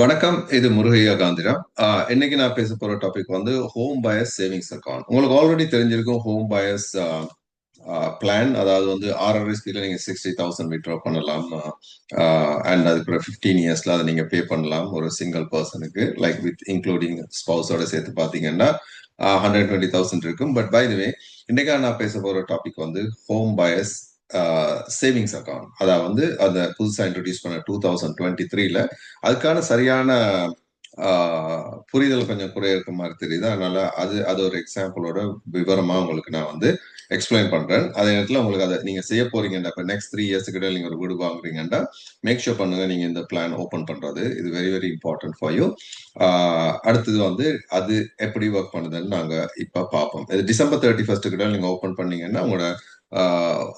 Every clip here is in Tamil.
வணக்கம் இது முருகையா காந்திராம். இன்னைக்கு நான் பேச போற டாபிக் வந்து ஹோம் பயஸ் சேவிங்ஸ் அக்கௌண்ட் உங்களுக்கு ஆல்ரெடி தெரிஞ்சிருக்கும் ஹோம் பயஸ் பிளான் அதாவது வந்து ஆர்ஆர்எஸ்பியில் நீங்கள் சிக்ஸ்டி தௌசண்ட் விட்ரா பண்ணலாம். அண்ட் அதுக்கு ஃபிஃப்டீன் இயர்ஸ்ல அதை நீங்கள் பே பண்ணலாம் ஒரு சிங்கிள் பர்சனுக்கு லைக் வித் இன்க்ளூடிங் ஸ்பவுஸோட சேர்த்து பார்த்தீங்கன்னா ஹண்ட்ரட் டுவெண்ட்டி தௌசண்ட் இருக்கும். பட் பை வே இன்னைக்கு நான் பேச போகிற டாபிக் வந்து ஹோம் பயஸ் சேவிங்ஸ் அக்கௌண்ட் அதாவது வந்து அந்த புதுசாக இன்ட்ரடியூஸ் பண்ண டூ தௌசண்ட் டுவெண்ட்டி த்ரீல அதுக்கான சரியான புரிதல் கொஞ்சம் குறைய இருக்க மாதிரி தெரியுது. அதனால அது அது ஒரு எக்ஸாம்பிளோட விவரமாக உங்களுக்கு நான் வந்து எக்ஸ்பிளைன் பண்றேன். அதே நேரத்தில் உங்களுக்கு அதை நீங்க செய்ய போறீங்கடா இப்போ நெக்ஸ்ட் த்ரீ இயர்ஸ் கிட்ட நீங்க ஒரு வீடு வாங்குறீங்கன்னா மேக் ஷோ பண்ணுங்க நீங்க இந்த பிளான் ஓப்பன் பண்றது. இது very very important for you அடுத்தது வந்து அது எப்படி ஒர்க் பண்ணுதுன்னு நாங்க இப்ப பார்ப்போம். இது டிசம்பர் தேர்ட்டி ஃபர்ஸ்ட் கிட்ட நீங்க ஓப்பன் பண்ணீங்கன்னா உங்களோட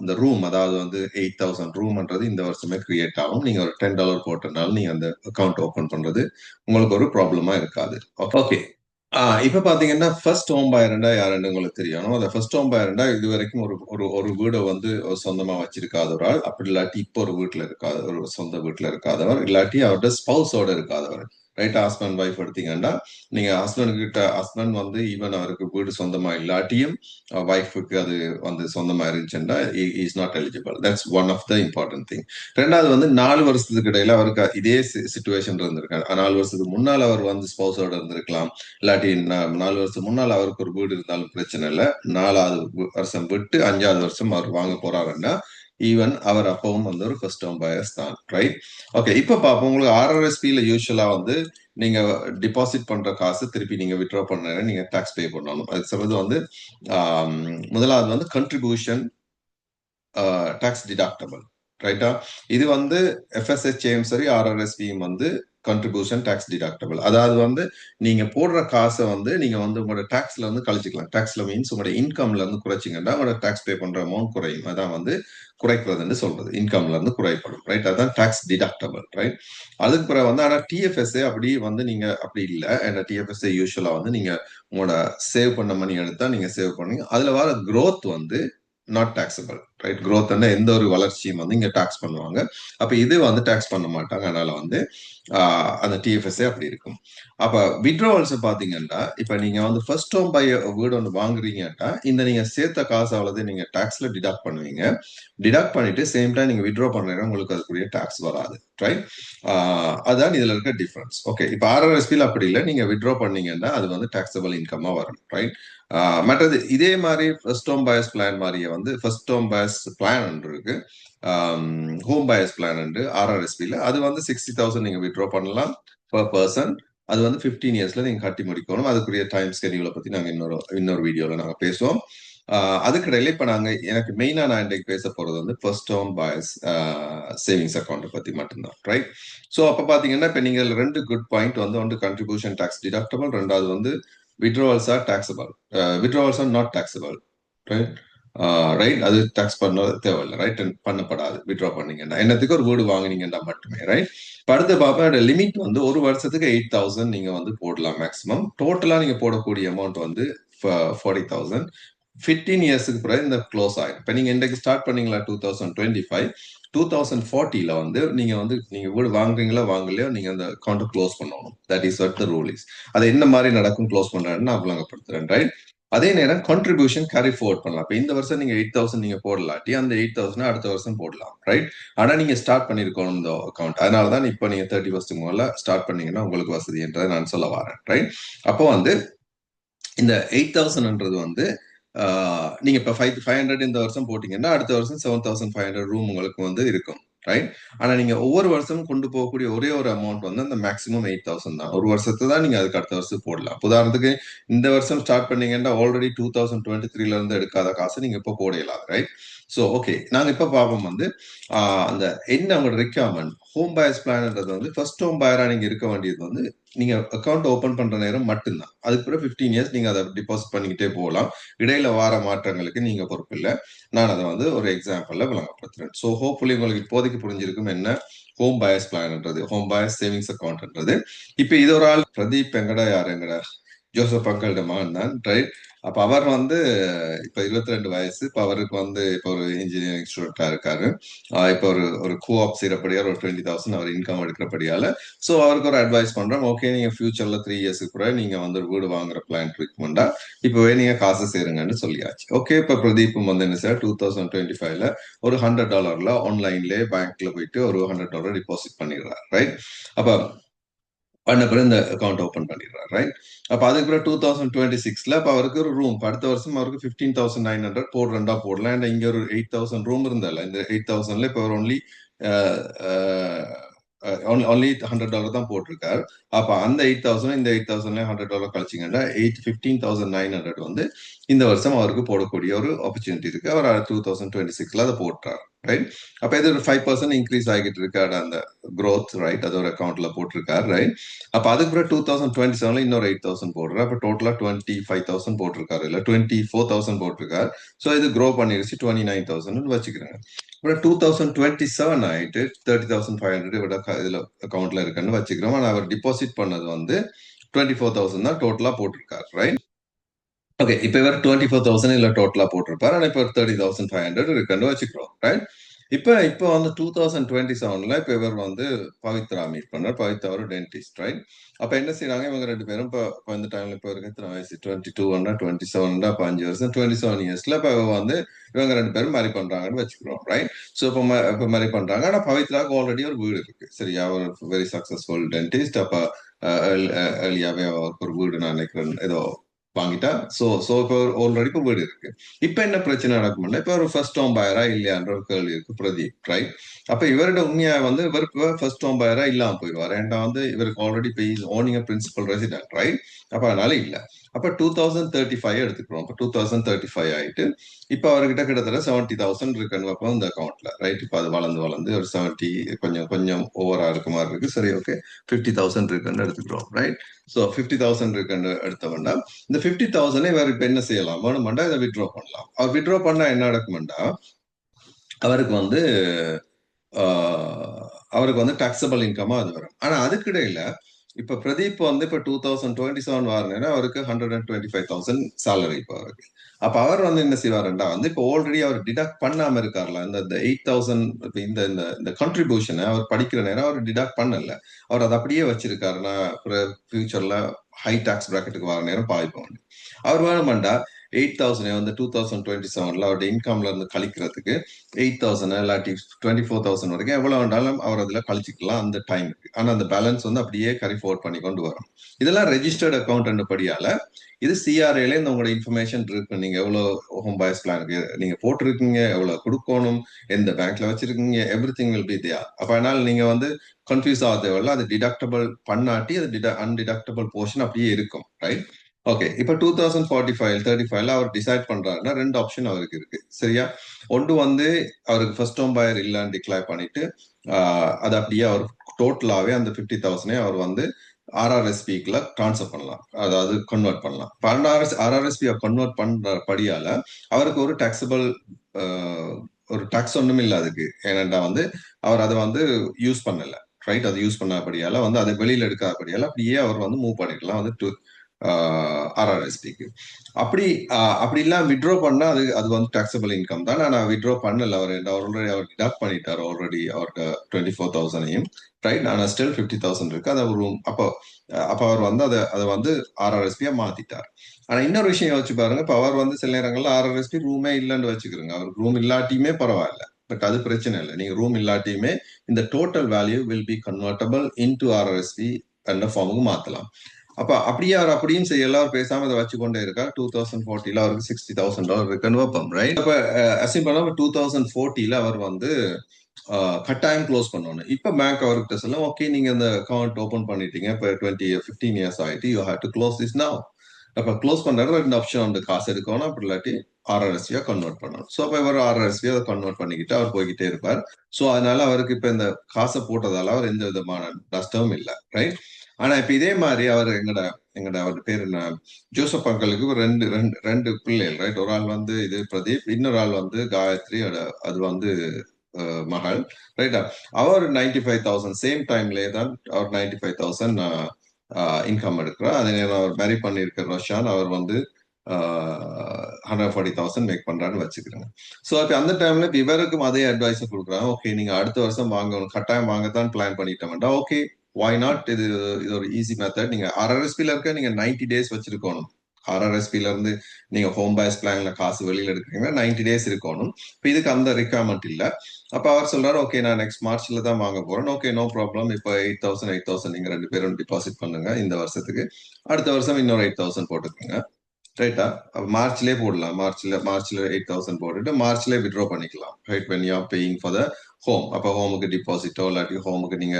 இந்த ரூம் அதாவது வந்து எயிட் தௌசண்ட் ரூம்ன்றது இந்த வருஷமே கிரியேட் ஆகும். நீங்க ஒரு டென் டாலர் போட்டனால நீங்க அந்த அக்கௌண்ட் ஓப்பன் பண்றது உங்களுக்கு ஒரு ப்ராப்ளமா இருக்காது. ஓகே இப்ப பாத்தீங்கன்னா ஃபர்ஸ்ட் ஹோம் பயர்ண்டா யாருன்னு உங்களுக்கு தெரியணும். அந்த ஃபர்ஸ்ட் ஹோம் பயர்ண்டா இது வரைக்கும் ஒரு ஒரு ஒரு வீடை வந்து சொந்தமா வச்சிருக்காத ஒரு ஆள். அப்படி இல்லாட்டி இப்போ ஒரு வீட்டுல இருக்காத ஒரு சொந்த வீட்டுல இருக்காதவர். இல்லாட்டி அவரோட ஸ்பவுஸோட இருக்காதவர். ரைட் ஹஸ்பண்ட் ஒய்ஃப் எடுத்தீங்கன்னா நீங்க ஹஸ்பண்ட் கிட்ட ஹஸ்பண்ட் வந்து ஈவன் அவருக்கு வீடு சொந்தமா இல்லாட்டியும் uh, ஒய்ஃபுக்கு அது வந்து சொந்தமா இருந்துச்சுன்னா is not eligible that's one of the important thing ரெண்டாவது வந்து நாலு வருஷத்துக்கு இடையில அவருக்கு இதே சுச்சுவேஷன் இருந்திருக்காங்க நாலு வருஷத்துக்கு முன்னால் அவர் வந்து ஸ்பௌஸோட இருந்திருக்கலாம். இல்லாட்டி நாலு வருஷம் முன்னால் அவருக்கு ஒரு வீடு இருந்தாலும் பிரச்சனை இல்லை. நாலாவது வருஷம் விட்டு அஞ்சாவது வருஷம் அவர் வாங்க போறாருன்னா ஈவன் அவர் அப்பவும் வந்து ஒரு ஃபர்ஸ்ட் ஹோம் பயர்ஸ் தான் ரைட் ஓகே இப்போ பார்ப்போம் உங்களுக்கு ஆர்ஆர்எஸ்பியில் யூஸ்வலா வந்து நீங்க டிபாசிட் பண்ற காசு திருப்பி நீங்க விட்ரா பண்ண நீங்க டாக்ஸ் பே பண்ணணும். அது சொல்றது வந்து முதலாவது வந்து கண்ட்ரிபியூஷன் டாக்ஸ் டிடாக்டபிள் ரைட்டா இது வந்து எஃப்எஸ்ஹெச்ஏம் சரி ஆர்ஆர்எஸ்பியும் வந்து கண்ட்ரிபியூஷன் டாக்ஸ் டிடாக்டபிள் அதாவது வந்து நீங்க போடுற காசை வந்து நீங்க வந்து உங்களோட டாக்ஸ்ல வந்து கழிச்சிக்கலாம். டாக்ஸ்ல மீன்ஸ் உங்களோட இன்கம்ல இருந்து குறைச்சிங்கன்னா உங்களோட டாக்ஸ் பே பண்ற அமௌண்ட் குறையும். அதான் வந்து குறைக்கிறதுன்னு சொல்றது. இன்கம்ல இருந்து குறைப்படும். ரைட் அதான் டாக்ஸ் டிடக்டபிள் ரைட் அதுக்கு பிறகு வந்து ஆனா டிஎஃப்எஸ்ஏ அப்படி வந்து நீங்க அப்படி இல்லை. ஏன்னா டிஎஃப்எஸ்ஏ யூஸ்வலா வந்து நீங்க உங்களோட சேவ் பண்ண மணி எடுத்தா நீங்க சேவ் பண்ணுங்க அதுல வர க்ரோத் வந்து நாட் டாக்ஸபிள் ரைட் க்ரோத் எந்த ஒரு வளர்ச்சியும் வந்து இங்க டாக்ஸ் பண்ணுவாங்க. அப்ப இது வந்து டாக்ஸ் பண்ண மாட்டாங்க. அதனால வந்து அந்த டிஎஃப்எஸ்ஏ அப்படி இருக்கும். அப்ப விட்ரோவல்ஸ் பாத்தீங்கன்னா இப்ப நீங்க வந்து ஃபர்ஸ்ட் ஹோம் பை வீடு ஒன்று வாங்குறீங்கன்னா இந்த நீங்க சேர்த்த காசு அவ்வளவு நீங்க டாக்ஸ்ல டிடாக்ட் பண்ணுவீங்க. டிடாக்ட் பண்ணிட்டு சேம் டைம் நீங்க விட்ரோ பண்ணுறீங்க உங்களுக்கு அதுக்குரிய டாக்ஸ் வராது ரைட் அதான் இதுல இருக்க டிஃபரன்ஸ் ஓகே இப்ப ஆர்ஆர்எஸ்பியில் அப்படி இல்லை. நீங்க விட்ரோ பண்ணீங்கன்னா அது வந்து டாக்ஸபிள் இன்கமா வரும் ரைட் மற்றது இதே மாதிரி ஃபர்ஸ்ட் ஹோம் பயஸ் பிளான் மாதிரியே வந்து ஃபர்ஸ்ட் ஹோம் பயஸ் பிளான் இருக்கு. ஹோம் பயர்ஸ் பிளான் உண்டு ஆர்ஆர்எஸ்பியில் அது வந்து சிக்ஸ்டி தௌசண்ட் நீங்கள் விட்ரா பண்ணலாம் பர் பர்சன் அது வந்து ஃபிஃப்டீன் இயர்ஸ்ல நீங்கள் கட்டி முடிக்கணும். அதுக்குரிய டைம் ஸ்கெடியூலை பற்றி நாங்கள் இன்னொரு இன்னொரு வீடியோவில் நாங்கள் பேசுவோம். அதுக்கிடையில இப்போ நாங்கள் எனக்கு மெயினா நான் இன்றைக்கு பேச போகிறது வந்து ஃபர்ஸ்ட் ஹோம் பாய்ஸ் சேவிங்ஸ் அக்கௌண்ட்டை பற்றி மட்டும்தான் ரைட் ஸோ அப்போ பார்த்தீங்கன்னா இப்போ நீங்கள் ரெண்டு குட் பாயிண்ட் வந்து ஒன்று கண்ட்ரிபியூஷன் டேக்ஸ் டிடக்டபிள் ரெண்டாவது வந்து withdrawals are taxable withdrawals are not taxable right right அது டாக்ஸ் பண்ண தேவையில்லை ரைட் பண்ணப்படாது விட்ரா பண்ணீங்கன்னா. என்னத்துக்கு ஒரு வீடு வாங்கினீங்கன்னா மட்டுமே ரைட் அடுத்து பாப்பா லிமிட் வந்து ஒரு வருஷத்துக்கு எயிட் தௌசண்ட் நீங்க வந்து போடலாம் மேக்ஸிமம் டோட்டலா நீங்க போடக்கூடிய அமௌண்ட் வந்து ஃபார்ட்டி தௌசண்ட் ஃபிஃப்டீன் இயர்ஸுக்கு பிறகு இந்த க்ளோஸ் ஆயிடும். இப்போ நீங்க இன்றைக்கு ஸ்டார்ட் பண்ணீங்களா two thousand twenty five two thousand ஃபார்ட்டியில வந்து நீங்க வந்து நீங்க வீடு வாங்குறீங்களா வாங்கலையோ நீங்க அந்த அக்கௌண்ட்டை க்ளோஸ் பண்ணணும். That is what the rule is அது என்ன மாதிரி நடக்கும் க்ளோஸ் பண்ணுறேன்னு நான் விளங்கப்படுத்துறேன் ரைட் அதே நேரம் கான்ட்ரிபியூஷன் கேரி ஃபோர்ட் பண்ணலாம். இப்போ இந்த வருஷம் நீங்க எயிட் தௌசண்ட் நீங்க போடலாட்டி அந்த எயிட் தௌசண்ட் அடுத்த வருஷம் போடலாம் ரைட் ஆனா நீங்க ஸ்டார்ட் பண்ணிருக்கணும் இந்த அக்கௌண்ட் அதனால தான் இப்போ நீங்க தேர்ட்டி ஃபர்ஸ்ட் முதல்ல ஸ்டார்ட் பண்ணீங்கன்னா உங்களுக்கு வசதி என்றதை நான் சொல்ல வரேன் ரைட் அப்போ வந்து இந்த எயிட் தௌசண்ட்ன்றது வந்து நீங்க இப்போ ஃபைவ் ஃபைவ் ஹண்ட்ரட் இந்த வருஷம் போட்டீங்கன்னா அடுத்த வருஷம் seven thousand five hundred room உங்களுக்கு வந்து இருக்கும். ரைட் ஆனா நீங்க ஒவ்வொரு வருஷமும் கொண்டு போகக்கூடிய ஒரே ஒரு அமௌண்ட் வந்து அந்த மேக்ஸிமம் எயிட் தௌசண்ட் தான். ஒரு வருஷத்தை தான் நீங்க அதுக்கு அடுத்த வருஷம் போடலாம். உதாரணத்துக்கு இந்த வருஷம் ஸ்டார்ட் பண்ணீங்கன்னா ஆல்ரெடி டூ தௌசண்ட் டுவெண்ட்டி த்ரீல இருந்து எடுக்காத காசு நீங்க இப்போ போடலாம் ரைட் ஸோ ஓகே நாங்கள் இப்போ பார்ப்போம் வந்து அந்த என்ன அவங்களோட ரெக்யர்மெண்ட் ஹோம் பயர்ஸ் பிளான்ன்றது வந்து ஃபர்ஸ்ட் ஹோம் பயரா நீங்கள் இருக்க வேண்டியது வந்து நீங்கள் அக்கௌண்ட் ஓப்பன் பண்ணுற நேரம் மட்டும்தான். அதுக்கு பிறகு ஃபிஃப்டீன் இயர்ஸ் நீங்கள் அதை டிபாசிட் பண்ணிக்கிட்டே போகலாம். இடையில வார மாற்றங்களுக்கு நீங்கள் பொறுப்பு இல்லை. நான் அதை வந்து ஒரு எக்ஸாம்பிளில் விளங்கப்படுத்துறேன். ஸோ ஹோப்ஃபுல்லி உங்களுக்கு இப்போதைக்கு புரிஞ்சிருக்கும் என்ன? ஹோம் பயர்ஸ் பிளான்ன்றது ஹோம் பயர்ஸ் சேவிங்ஸ் அக்கௌண்ட்ன்றது இப்போ இது ஒரு ஆள் பிரதீப் எங்கடா யார்? எங்கடா? ஜோசப் அங்கிள்ட மகன் தான் ரைட் அப்ப அவர் வந்து இப்ப இருபத்தி ரெண்டு வயசு இப்ப அவருக்கு வந்து இப்ப ஒரு இன்ஜினியரிங் ஸ்டூடெண்டா இருக்காரு. இப்ப ஒரு ஒரு கோஆப் செய்யறபடியால் ஒரு டுவெண்ட்டி தௌசண்ட் அவர் இன்கம் எடுக்கிறபடியால. சோ அவருக்கு ஒரு அட்வைஸ் பண்றோம் ஓகே நீங்க ஃபியூச்சர்ல த்ரீ இயர்ஸ்க்கு கூட நீங்க வந்து ஒரு வீடு வாங்குற பிளான் ட்ரீட்மெண்டா இப்பவே நீங்க காசு சேருங்கன்னு சொல்லியாச்சு. ஓகே இப்ப பிரதீப்பும் வந்து என்ன சார் டூ தௌசண்ட் டுவெண்ட்டி ஃபைவ்ல ஒரு ஹண்ட்ரட் டாலர்ல ஆன்லைன்லயே பேங்க்ல போயிட்டு ஒரு ஹண்ட்ரட் டாலர் டிபாசிட் பண்ணிடுறாரு ரைட் அப்ப பண்ண பிறகு இந்த அக்கௌண்ட் ஓப்பன் பண்ணிடுறாரு ரைட் அப்போ அதுக்கு பிறகு டூ தௌசண்ட் டுவெண்ட்டி சிக்ஸ்ல இப்போ அவருக்கு ஒரு ரூம் அடுத்த வருஷம் அவருக்கு ஃபிஃப்டீன் தௌசண்ட் நைன் ஹண்ட்ரட் போடுறா போடலாம் அண்ட் இங்க ஒரு எயிட் தௌசண்ட் ரூம் இருந்தால இந்த எயிட் தௌசண்ட்ல இப்போ ஒன்லி ஒன்லி ஹண்ட்ரட் டாலர் தான் போட்டிருக்காரு. அப்ப அந்த எயிட் தௌசண்ட் இந்த எயிட் தௌசண்ட்ல hundred dollar கழிச்சிங்கன்னா eight fifteen thousand nine hundred வந்து இந்த வருஷம் அவருக்கு போடக்கூடிய ஒரு ஆப்பர்ச்சுனிட்டி இருக்கு. அவர் டூ தௌசண்ட் டுவெண்ட்டி சிக்ஸ்ல அதை போட்டுறாரு ரைட் அப்ப இது ஒரு ஃபைவ் பர்சன்ட் இன்க்ரீஸ் ஆகிட்டு இருக்காரு அந்த க்ரோத் ரைட் அது ஒரு அக்கௌண்ட்ல போட்டிருக்காரு ரைட் அப்ப அதுக்கு பிறகு டூ தௌசண்ட் டுவெண்ட்டி செவன்ல இன்னொரு எயிட் தௌசண்ட் போடுறாரு. அப்ப டோட்டலா டுவெண்ட்டி ஃபைவ் தௌசண்ட் போட்டிருக்காரு. இல்ல டுவெண்ட்டி ஃபோர் தௌசண்ட் போட்டிருக்காரு. ஸோ இது க்ரோ பண்ணிருச்சு. டுவெண்ட்டி நைன் தௌசண்ட் வச்சுக்கிறாங்க டூ தௌசண்ட் டுவெண்ட்டி செவன் ஆயிட்டு தேர்ட்டி தௌசண்ட் ஃபைவ் ஹண்ட்ரட் இவட இதுல அக்கௌண்ட்ல இருக்குன்னு வச்சுக்கிறோம். ஆனா அவர் டிபாசிட் பண்ணது வந்து டுவெண்ட்டி ஃபோர் தௌசண்ட் தான் டோட்டலா போட்டிருக்காரு ரைட் ஓகே இப்போ இவர் டுவெண்ட்டி ஃபோர் தௌசண்ட் இல்ல டோட்டலா போட்டிருப்பாரு. ஆனா இப்போ தேர்ட்டி தௌசண்ட் ஃபைவ் ஹண்ட்ரட் இருக்குன்னு வச்சுக்கிறோம் ரைட் இப்போ இப்போ வந்து டூ தௌசண்ட் டுவெண்ட்டி செவன்ல இப்போ இவர் வந்து பவித்ரா மீட் பண்ணார் பவித்ரா ஒரு டென்டிஸ்ட் ரைட் அப்போ என்ன செய்யறாங்க இவங்க ரெண்டு பேரும் இப்போ இப்போ இந்த டைம்ல இப்போ இருக்கு எத்தனை வயசு டுவெண்ட்டி டூ ஹண்ட்ரா டுவெண்ட்டி செவன்டா இப்போ அஞ்சு வருஷம் டுவெண்ட்டி செவன் இயர்ஸ்ல இப்போ வந்து இவங்க ரெண்டு பேரும் மேரி பண்றாங்கன்னு வச்சுக்கிறோம் ரைட் ஸோ இப்போ இப்போ மேரி பண்றாங்க ஆனால் பவித்ராக்கு ஆல்ரெடி ஒரு வீடு இருக்கு சரியா ஒரு வெரி சக்சஸ்ஃபுல் டென்டிஸ்ட் அப்போ ஏர்லியாவே அவருக்கு ஒரு வீடு நான் நினைக்கிறேன் ஏதோ வாங்கிட்டா சோ சோ இப்போ ஆல்ரெடி இப்போ வீடு இருக்கு. இப்ப என்ன பிரச்சனை நடக்கும்னா இப்ப ஒரு ஃபர்ஸ்ட் ஹோம் பயரா இல்லையான்ற ஒரு கேள்வி இருக்கு பிரதீப் ரைட் அப்ப இவரோட உண்மையா வந்து இவருக்கு ஃபர்ஸ்ட் ஹோம் பயரா இல்லாம போயிடுவார் ஏன்டா வந்து இவருக்கு ஆல்ரெடி இப்போ ஓனிங் பிரின்சிபல் ரெசிடென்ட் ரைட் அப்ப அதனால இல்ல. அப்ப டூ தௌசண்ட் தேர்ட்டி ஃபைவ் எடுத்துக்கிறோம். இப்போ டூ தௌசண்ட் தேர்ட்டி ஃபைவ் ஆயிட்டு இப்ப அவர்கிட்ட கிட்டத்தட்ட செவன்ட்டி தௌசண்ட் இருக்குன்னு வைப்போம் இந்த அக்கௌண்ட்ல ரைட் இப்போ அது வளர்ந்து வளர்ந்து ஒரு செவன்ட்டி கொஞ்சம் கொஞ்சம் ஓவரா இருக்க மாதிரி இருக்கு. சரி ஓகே ஃபிஃப்டி தௌசண்ட் இருக்குன்னு எடுத்துக்கிறோம். ரைட் ஸோ ஃபிஃப்டி தௌசண்ட் இருக்குன்னு எடுத்தவொன்னா இந்த ஃபிஃப்டி தௌசண்ட் இவர் இப்ப என்ன செய்யலாம்? வேணுமெண்டா இதை வித்ட்ரா பண்ணலாம். அவர் வித்ட்ரா பண்ணா என்ன நடக்குமெண்டா அவருக்கு வந்து அவருக்கு வந்து டாக்ஸபிள் இன்கமா அது வரும். ஆனா அதுக்கிடையில இப்ப பிரதீப் வந்து இப்ப டூ தௌசண்ட் டுவெண்ட்டி செவன் வாருங்கன்னா அவருக்கு hundred and twenty five thousand salary இப்போ அவருக்கு. அப்ப அவர் வந்து என்ன செய்வாருண்டா வந்து இப்போ ஆல்ரெடி அவர் டிடக்ட் பண்ணாம இருக்கார்ல இந்த எயிட் தௌசண்ட் இந்த இந்த இந்த கண்ட்ரிபியூஷனை அவர் படிக்கிற நேரம் அவர் டிடக்ட் பண்ணல. அவர் அதை அப்படியே வச்சிருக்காருன்னா ஃபியூச்சர்ல ஹை டாக்ஸ் பிராக்கெட்டுக்கு வர நேரம் பாய்ப்போம். அவர் வேணுமெண்டா எயிட் தௌசண்ட் வந்து டூ தௌசண்ட் டுவெண்ட்டி செவன்ல அவருடைய இன்கம்ல இருந்து கழிக்கிறதுக்கு எயிட் தௌசண்ட் இல்லாட்டி டுவெண்ட்டி ஃபோர் தௌசண்ட் வரைக்கும் எவ்வளவு வேண்டாலும் அவர் அதுல கழிச்சிக்கலாம் அந்த டைமுக்கு ஆனா அந்த பேலன்ஸ் வந்து அப்படியே கரி ஃபோர்ட் பண்ணி கொண்டு வரும். இதெல்லாம் ரெஜிஸ்டர்ட் அக்கௌண்ட் படியால இது சிஆர்ஏல இந்த உங்களோட இன்ஃபர்மேஷன் இருக்கு. நீங்க எவ்வளவு ஹோம் பாய்ஸ் பிளானுக்கு நீங்க போட்டிருக்கீங்க எவ்வளவு கொடுக்கணும் எந்த பேங்க்ல வச்சிருக்கீங்க every thing will be there அப்ப அதனால நீங்க வந்து கன்ஃபியூஸ் ஆக தேவையில்ல அது டிடக்டபிள் பண்ணாட்டி அது அன்டிடக்டபிள் போர்ஷன் அப்படியே இருக்கும் ரைட் ஓகே இப்ப two thousand forty five thirty ஃபைவ்ல அவர் டிசைட் பண்றாருன்னா ரெண்டு ஆப்ஷன் அவருக்கு இருக்கு. சரியா? ஒன்று வந்து அவருக்கு ஃபர்ஸ்ட் ஹோம் பயர் இல்லைன்னு டிக்ளேர் பண்ணிட்டு அது அப்படியே அவர் டோட்டலாவே அந்த ஃபிஃப்டி தௌசண்டே அவர் வந்து ஆர்ஆர்எஸ்பிக்குல ட்ரான்ஸ்ஃபர் பண்ணலாம். அதாவது கன்வெர்ட் பண்ணலாம். பன்னெண்டு ஆர்ஆர்எஸ்பி கன்வெர்ட் பண்ற படியால அவருக்கு ஒரு டாக்ஸபிள் ஒரு டாக்ஸ் ஒன்றும் இல்லை அதுக்கு. ஏனெண்டா வந்து அவர் அதை வந்து யூஸ் பண்ணல. ரைட் அதை யூஸ் பண்ணபடியால வந்து அதை வெளியில எடுக்காதபடியால அப்படியே அவர் வந்து மூவ் பண்ணிக்கலாம். வந்து ஆர்ஆர்எஸ்பிக்கு அப்படி அப்படி விட்ரோ பண்ணா அது அது வந்து டாக்ஸபிள் இன்கம் தான். நான் விட்ரோ பண்ணல. அவர் ஆல்ரெடி அவர் டிடாக்ட் பண்ணிட்டார் ஆல்ரெடி அவருக்கு டுவெண்ட்டி ஃபோர் தௌசண்டையும் ரைட் ஆனால் ஸ்டில் ஃபிஃப்டி தௌசண்ட் இருக்கு. அதை ஒரு அப்போ அப்போ அவர் வந்து அதை அதை வந்து ஆர்ஆர்எஸ்பியா மாத்திட்டார். ஆனா இன்னொரு விஷயம் யோசிச்சு பாருங்க. இப்போ அவர் வந்து சில நேரங்கள்ல ஆர்ஆர்எஸ்பி ரூமே இல்லைன்னு வச்சுக்கிறோங்க. அவருக்கு ரூம் இல்லாட்டியுமே பரவாயில்ல. பட் அது பிரச்சனை இல்லை. நீங்க ரூம் இல்லாட்டியுமே இந்த total value will be convertible in to R R S P என்ற ஃபார்முக்கு மாத்தலாம். அப்ப அப்படியே அவர் அப்படியும் செய்யல எல்லாரும் பேசாம அதை வச்சு கொண்டே இருக்கா டூ தௌசண்ட் ஃபோர்ட்டில அவருக்கு சிக்ஸ்டி தௌசண்ட் டாலர் இருக்குன்னு வைப்போம் ரைட் அப்ப அசிம் பண்ணாம டூ தௌசண்ட் ஃபோர்ட்டில அவர் வந்து கட்டாயம் க்ளோஸ் பண்ணணும். இப்ப பேங்க் அவர்கிட்ட சொல்ல ஓகே நீங்க இந்த அக்கௌண்ட் ஓபன் பண்ணிட்டீங்க. இப்ப டுவெண்ட்டி ஃபிஃப்டீன் இயர்ஸ் ஆயிட்டு you have to close this now அப்ப க்ளோஸ் பண்றது ரெண்டு ஆப்ஷன் வந்து காசு எடுக்கணும் அப்படி இல்லாட்டி ஆர்ஆர்எஸ்பியா கன்வெர்ட் பண்ணணும். ஸோ அப்ப இவர் ஆர்ஆர்எஸ்பியா அதை கன்வெர்ட் பண்ணிக்கிட்டு அவர் போய்கிட்டே இருப்பார். ஸோ அதனால அவருக்கு இப்ப இந்த காசை போட்டதால அவர் எந்த விதமான நஷ்டமும் இல்லை ரைட் ஆனா இப்ப இதே மாதிரி அவர் எங்கட எங்கட அவர் பேர் என்ன? ஜோசப் அங்கலுக்கு ஒரு ரெண்டு ரெண்டு ரெண்டு பிள்ளைகள் ரைட் ஒரு ஆள் வந்து இது பிரதீப் இன்னொரு ஆள் வந்து காயத்ரி அது வந்து மகள் ரைட்டா அவர் நைன்டி ஃபைவ் தௌசண்ட் சேம் டைம்லேயே தான் அவர் நைன்டி ஃபைவ் தௌசண்ட் இன்கம் எடுக்கிறார். அதே நேரம் அவர் மேரி பண்ணியிருக்கிற ரஷான் அவர் வந்து ஹண்ட்ரட் ஃபார்ட்டி தௌசண்ட் மேக் பண்றான்னு வச்சுக்கிறேங்க. ஸோ அப்போ அந்த டைம்ல இப்போ இவருக்கும் அதே அட்வைஸ் கொடுக்குறாங்க. ஓகே நீங்க அடுத்த வருஷம் வாங்கணும் கட்டாயம் வாங்கத்தான் பிளான் பண்ணிட்டோம்டா. ஓகே வாய் நாட் இது இது ஒரு ஈஸி மெத்தட் நீங்க ஆர்ஆர்எஸ்பியில் இருக்க நீங்க நைன்டி டேஸ் வச்சிருக்கணும். ஆர்ஆர்எஸ்பில இருந்து நீங்க ஹோம் பேஸ் பிளான்ல காசு வெளியில எடுக்கிறீங்கன்னா நைன்டி டேஸ் இருக்கணும். இப்போ இதுக்கு அந்த ரிக்யர்மெண்ட் இல்ல. அப்ப அவர் சொல்றாரு ஓகே நான் நெக்ஸ்ட் மார்ச்ல தான் வாங்க போறேன். ஓகே நோ ப்ராப்ளம் இப்போ எயிட் தௌசண்ட் எயிட் தௌசண்ட் நீங்க ரெண்டு பேரும் டிபாசிட் பண்ணுங்க இந்த வருஷத்துக்கு. அடுத்த வருஷம் இன்னொரு எயிட் தௌசண்ட் போட்டுக்கோங்க. ரைட்டா மார்ச்லயே போடலாம். மார்ச்ல மார்ச்ல எயிட் தௌசண்ட் போட்டுட்டு மார்ச்லேயே விட்ரா பண்ணிக்கலாம். Right when you are paying for the home அப்போ ஹோமுக்கு டிபாசிட்டோ இல்லாட்டி ஹோமுக்கு நீங்க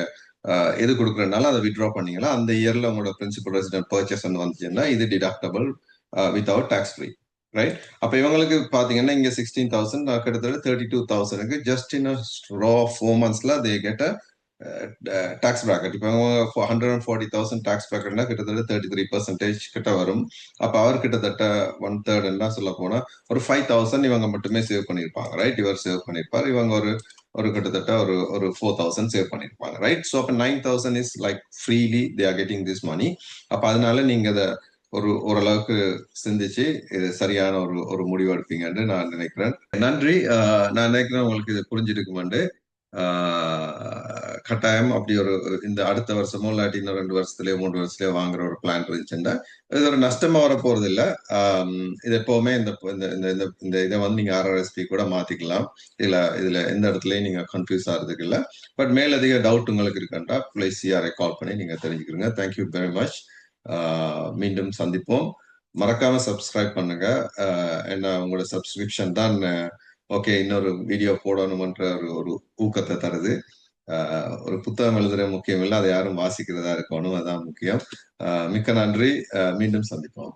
எது கொடுக்குறதுனால அதை விட்ரா பண்ணீங்களா அந்த இயர்ல உங்களோட பிரின்சிபல் ரெசிடென்ட் பர்ச்சேஸ் வந்துச்சுன்னா இது deductible without tax free right அப்ப இவங்களுக்கு பாத்தீங்கன்னா இங்க சிக்ஸ்டீன் தௌசண்ட் கிட்டத்தட்ட தேர்ட்டி டூ தௌசண்ட்க்கு ஜஸ்ட் இன் ரா ஃபோர் மந்த்ஸ்ல தே கெட் டாக்ஸ் ப்ராக்கெட் இப்போ hundred and forty thousand tax ப்ராக்கெட்னா கிட்டத்தட்ட தேர்ட்டி த்ரீ பர்சன்டேஜ் கிட்ட வரும். அப்போ அவர் கிட்டத்தட்ட ஒன் தேர்ட் என்ன சொல்ல போனா ஒரு ஃபைவ் தௌசண்ட் இவங்க மட்டுமே சேவ் பண்ணியிருப்பாங்க ரைட் இவர் சேவ் பண்ணியிருப்பார் இவங்க ஒரு ஒரு கிட்டத்தட்ட ஒரு ஒரு ஃபோர் தௌசண்ட் சேவ் பண்ணிருப்பாங்க ரைட் ஸோ அப்போ nine thousand is like freely they are getting this money அப்போ அதனால நீங்க அதை ஒரு ஓரளவுக்கு சிந்திச்சு இது சரியான ஒரு ஒரு முடிவு எடுப்பீங்கன்னு நான் நினைக்கிறேன். நன்றி. நான் நினைக்கிறேன் உங்களுக்கு இது புரிஞ்சிருக்குமெண்டு. கட்டாயம் அப்படி ஒரு இந்த அடுத்த வருஷமோ இல்லாட்டி இன்னும் ரெண்டு வருஷத்துலயோ மூணு வருஷத்துலயோ வாங்குற ஒரு பிளான் இருந்துச்சுன்னா இது ஒரு நஷ்டமா வர போறது இல்ல இது எப்பவுமே இந்த இந்த இந்த இதை வந்து நீங்க ஆர்ஆர்எஸ்பி கூட மாத்திக்கலாம். இல்ல இதுல எந்த இடத்துலயும் நீங்க கன்ஃபியூஸ் ஆகிறதுக்கு இல்ல. பட் மேலதிக டவுட் உங்களுக்கு இருக்குன்றா பிளேஸ் சிஆர்ஐ கால் பண்ணி நீங்க தெரிஞ்சுக்கிறீங்க தேங்க்யூ வெரி மச் மீண்டும் சந்திப்போம். மறக்காம சப்ஸ்கிரைப் பண்ணுங்க. என்ன உங்களோட சப்ஸ்கிரிப்ஷன் தான் ஓகே இன்னொரு வீடியோ போடணுமன்ற ஒரு ஒரு ஊக்கத்தை தருது. ஒரு புத்தகம் எழுதுற முக்கியம் இல்லை அதை யாரும் வாசிக்கிறதா இருக்கணும் அதான் முக்கியம். மிக்க நன்றி. மீண்டும் சந்திப்போம்.